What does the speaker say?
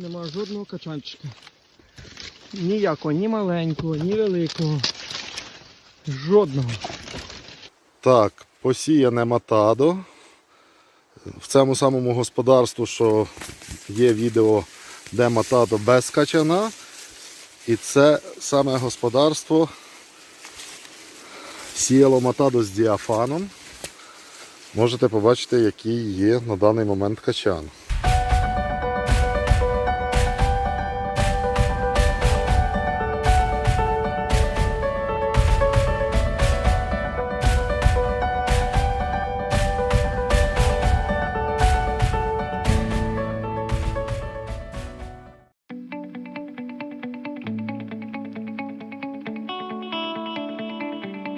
Нема жодного качанчика. Ніякого, ні маленького, ні великого. Жодного. Так, посіяне матадо. В цьому самому господарству, що є відео, де матадо без качана. І це саме господарство сіяло матадо з діафаном. Можете побачити, який є на даний момент качан.